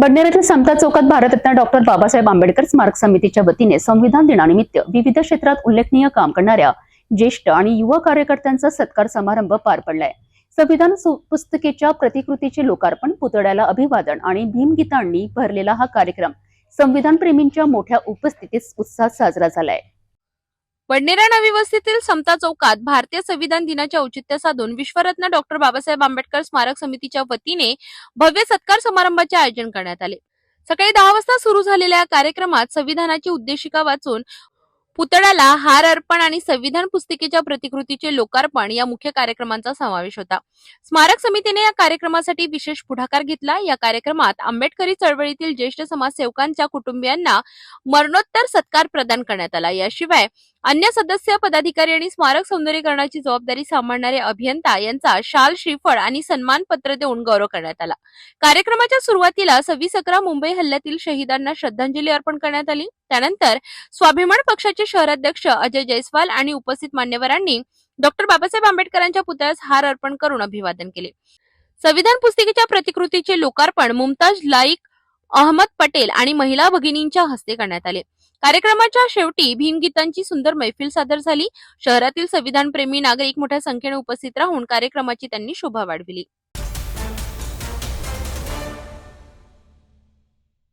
बडनेराच्या समता चौकात भारतरत्न डॉक्टर बाबासाहेब आंबेडकर स्मारक समितीच्या वतीने संविधान दिनानिमित्त विविध क्षेत्रात उल्लेखनीय काम करणाऱ्या ज्येष्ठ आणि युवा कार्यकर्त्यांचा सत्कार समारंभ पार पडलाय. संविधान पुस्तकेच्या पुस्तिकेच्या प्रतिकृतीचे लोकार्पण पुतळ्याला अभिवादन आणि भीमगीतांनी भरलेला हा कार्यक्रम संविधान प्रेमींच्या मोठ्या उपस्थितीत उत्साहात साजरा झालाय. वडनेरा नवी वस्तीतील समता चौकात भारतीय संविधान दिनाचे औचित्य साधून विश्वरत्न डॉक्टर बाबासाहेब आंबेडकर स्मारक समितीच्या वतीने भव्य सत्कार समारंभाचे आयोजन करण्यात आले. सकाळी दहा वाजता सुरू झालेल्या या कार्यक्रमात संविधानाची उद्देशिका वाचून पुतळ्याला हार अर्पण आणि संविधान पुस्तिकेच्या प्रतिकृतीचे लोकार्पण या मुख्य कार्यक्रमांचा समावेश होता. स्मारक समितीने या कार्यक्रमासाठी विशेष पुढाकार घेतला. या कार्यक्रमात आंबेडकरी चळवळीतील ज्येष्ठ समाजसेवकांच्या कुटुंबियांना मरणोत्तर सत्कार प्रदान करण्यात आला. याशिवाय अन्य सदस्य पदाधिकारी आणि स्मारक सौंदर्यीकरणाची जबाबदारी सांभाळणारे अभियंता यांचा शाल श्रीफळ आणि सन्मान पत्र देऊन गौरव करण्यात आला. कार्यक्रमाच्या सुरुवातीला सव्वीस अकरा मुंबई हल्ल्यातील शहीदांना श्रद्धांजली अर्पण करण्यात आली. त्यानंतर स्वाभिमान पक्षाचे शहराध्यक्ष अजय जयस्वाल आणि उपस्थित मान्यवरांनी डॉक्टर बाबासाहेब आंबेडकरांच्या पुतळ्यास हार अर्पण करून अभिवादन केले. संविधान पुस्तिकेच्या प्रतिकृतीचे लोकार्पण मुमताज लाईक अहमद पटेल आणि महिला भगिनींच्या हस्ते करण्यात आले. कार्यक्रमाच्या शेवटी भीमगीतांची सुंदर मैफिल सादर झाली. शहरातील संविधानप्रेमी नागरिक मोठ्या संख्येने उपस्थित राहून कार्यक्रमाची त्यांनी शोभा वाढविली.